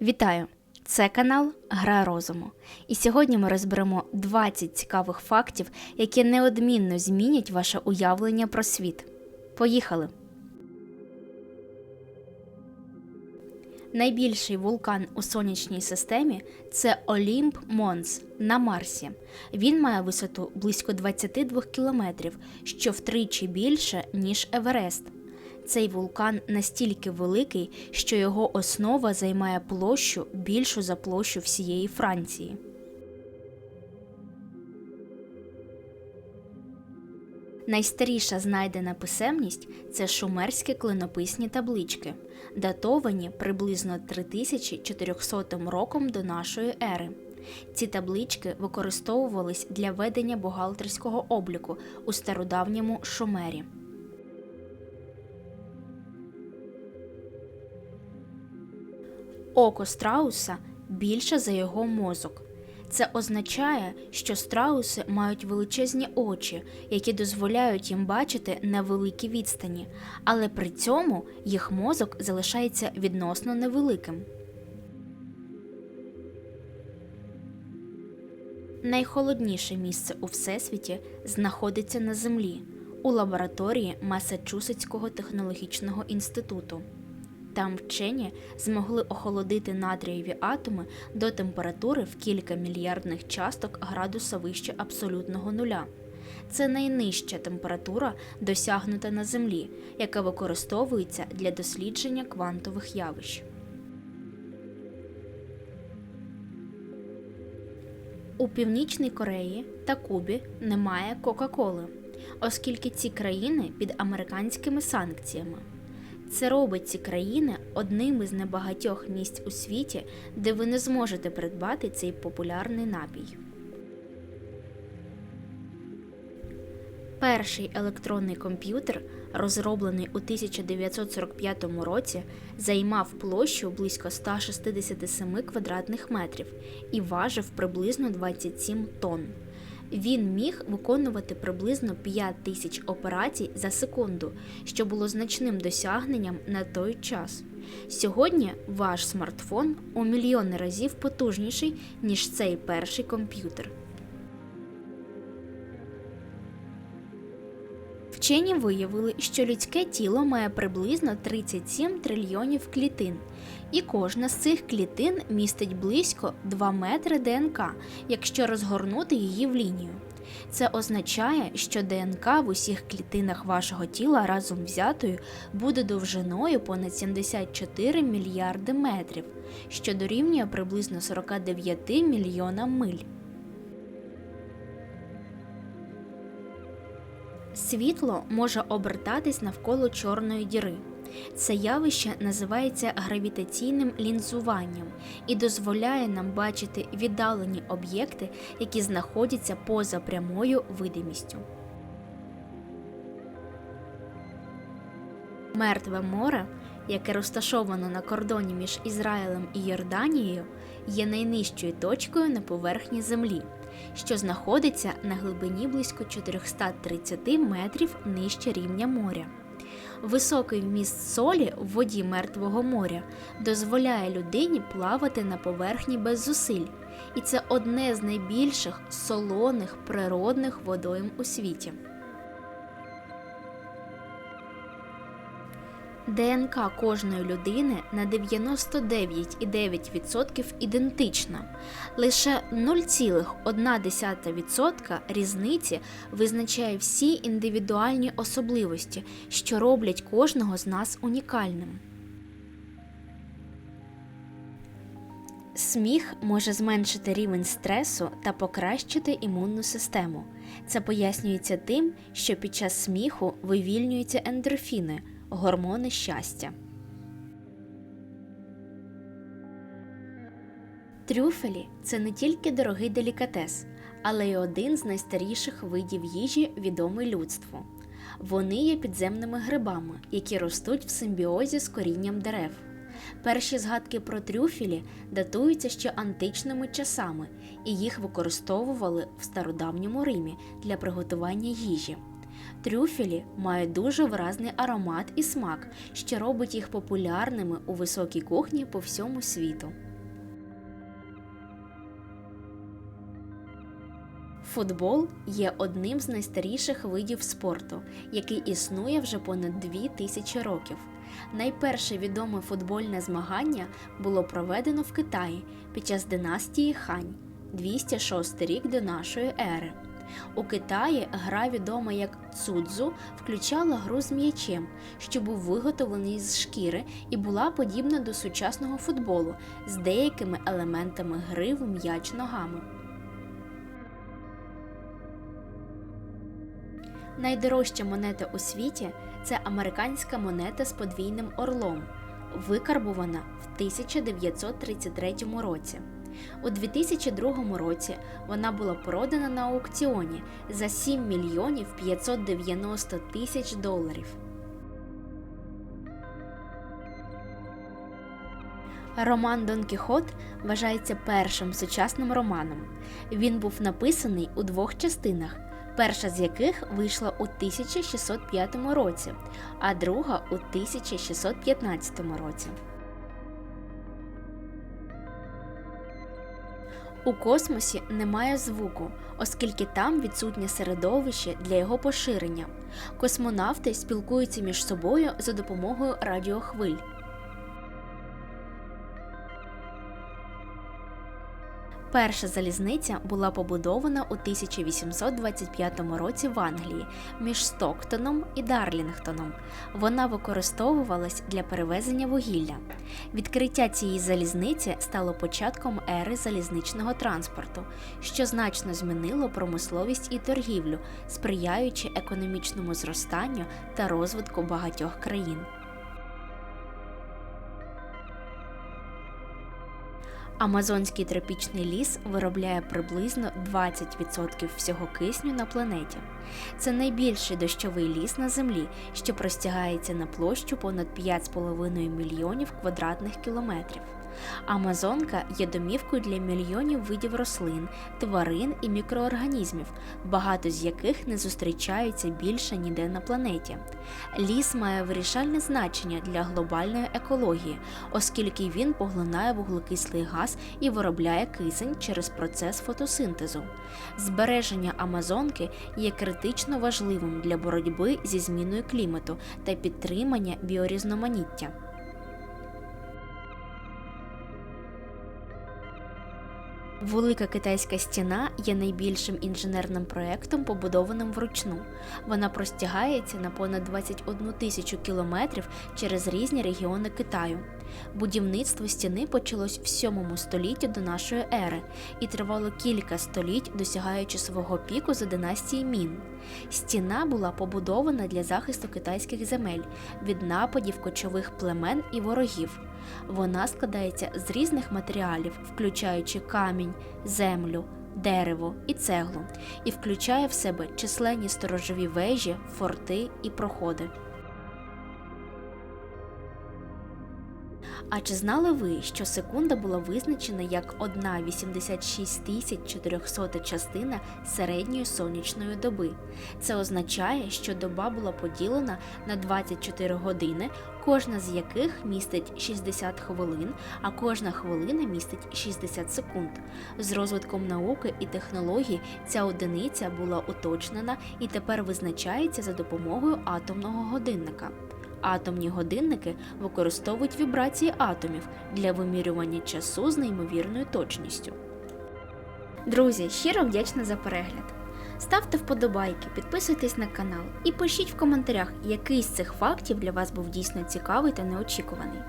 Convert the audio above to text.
Вітаю! Це канал Гра розуму. І сьогодні ми розберемо 20 цікавих фактів, які неодмінно змінять ваше уявлення про світ. Поїхали! Найбільший вулкан у сонячній системі це Олімп Монс на Марсі. Він має висоту близько 22 кілометрів, що втричі більше, ніж Еверест. Цей вулкан настільки великий, що його основа займає площу більшу за площу всієї Франції. Найстаріша знайдена писемність це шумерські клинописні таблички, датовані приблизно 3400 роком до нашої ери. Ці таблички використовувались для ведення бухгалтерського обліку у стародавньому Шумері. Око страуса більше за його мозок. Це означає, що страуси мають величезні очі, які дозволяють їм бачити на великій відстані, але при цьому їх мозок залишається відносно невеликим. Найхолодніше місце у всесвіті знаходиться на Землі у лабораторії Масачусетського технологічного інституту. Там вчені змогли охолодити натрієві атоми до температури в кілька мільярдних часток градуса вище абсолютного нуля. Це найнижча температура, досягнута на Землі, яка використовується для дослідження квантових явищ. У Північній Кореї та Кубі немає Кока-Коли, оскільки ці країни під американськими санкціями. Це робить ці країни одним із небагатьох місць у світі, де ви не зможете придбати цей популярний напій. Перший електронний комп'ютер, розроблений у 1945 році, займав площу близько 167 квадратних метрів і важив приблизно 27 тонн. Він міг виконувати приблизно 5 тисяч операцій за секунду, що було значним досягненням на той час. Сьогодні ваш смартфон у мільйони разів потужніший, ніж цей перший комп'ютер. Вчені виявили, що людське тіло має приблизно 37 трильйонів клітин, і кожна з цих клітин містить близько 2 метри ДНК, якщо розгорнути її в лінію. Це означає, що ДНК в усіх клітинах вашого тіла разом взятою буде довжиною понад 74 мільярди метрів, що дорівнює приблизно 49 мільйонам миль. Світло може обертатись навколо чорної діри. Це явище називається гравітаційним лінзуванням і дозволяє нам бачити віддалені об'єкти, які знаходяться поза прямою видимістю. Мертве море, яке розташовано на кордоні між Ізраїлем і Йорданією, є найнижчою точкою на поверхні Землі, що знаходиться на глибині близько 430 метрів нижче рівня моря. Високий вміст солі в воді Мертвого моря дозволяє людині плавати на поверхні без зусиль, і це одне з найбільших солоних природних водойм у світі. ДНК кожної людини на 99,9% ідентична. Лише 0,1% різниці визначає всі індивідуальні особливості, що роблять кожного з нас унікальним. Сміх може зменшити рівень стресу та покращити імунну систему. Це пояснюється тим, що під час сміху вивільнюються ендорфіни – гормони щастя. Трюфелі це не тільки дорогий делікатес, але й один з найстаріших видів їжі, відомий людству. Вони є підземними грибами, які ростуть в симбіозі з корінням дерев. Перші згадки про трюфелі датуються ще античними часами, і їх використовували в стародавньому Римі для приготування їжі. Трюфелі мають дуже вразний аромат і смак, що робить їх популярними у високій кухні по всьому світу. Футбол є одним з найстаріших видів спорту, який існує вже понад 2000 років. Найперше відоме футбольне змагання було проведено в Китаї під час династії Хань 206 рік до нашої ери. У Китаї гра, відома як цудзу, включала гру з м'ячем, що був виготовлений з шкіри і була подібна до сучасного футболу з деякими елементами гри в м'яч ногами. Найдорожча монета у світі це американська монета з подвійним орлом, викарбувана в 1933 році. У 2002 році вона була продана на аукціоні за 7 мільйонів 590 тисяч доларів. Роман Дон Кіхот вважається першим сучасним романом. Він був написаний у двох частинах, перша з яких вийшла у 1605 році, а друга у 1615 році. У космосі немає звуку, оскільки там відсутнє середовище для його поширення. Космонавти спілкуються між собою за допомогою радіохвиль. Перша залізниця була побудована у 1825 році в Англії між Стоктоном і Дарлінгтоном. Вона використовувалась для перевезення вугілля. Відкриття цієї залізниці стало початком ери залізничного транспорту, що значно змінило промисловість і торгівлю, сприяючи економічному зростанню та розвитку багатьох країн. Амазонський тропічний ліс виробляє приблизно 20% всього кисню на планеті. Це найбільший дощовий ліс на землі, що простягається на площу понад 5,5 мільйонів квадратних кілометрів. Амазонка є домівкою для мільйонів видів рослин, тварин і мікроорганізмів, багато з яких не зустрічаються більше ніде на планеті. Ліс має вирішальне значення для глобальної екології, оскільки він поглинає вуглекислий газ і виробляє кисень через процес фотосинтезу. Збереження Амазонки є критично важливим для боротьби зі зміною клімату та підтримання біорізноманіття. Велика китайська стіна є найбільшим інженерним проєктом, побудованим вручну. Вона простягається на понад 21 тисячу кілометрів через різні регіони Китаю. Будівництво стіни почалось в 7 столітті до нашої ери і тривало кілька століть, досягаючи свого піку за династії Мін. Стіна була побудована для захисту китайських земель від нападів кочових племен і ворогів. Вона складається з різних матеріалів, включаючи камінь, землю, дерево і цеглу, і включає в себе численні сторожові вежі, форти і проходи. А чи знали ви, що секунда була визначена як 1,86 тисяч 400 частина середньої сонячної доби? Це означає, що доба була поділена на 24 години, кожна з яких містить 60 хвилин, а кожна хвилина містить 60 секунд. З розвитком науки і технологій ця одиниця була уточнена і тепер визначається за допомогою атомного годинника. Атомні годинники використовують вібрації атомів для вимірювання часу з неймовірною точністю. Друзі, щиро вдячна за перегляд. Ставте вподобайки, підписуйтесь на канал і пишіть в коментарях, який з цих фактів для вас був дійсно цікавий та неочікуваний.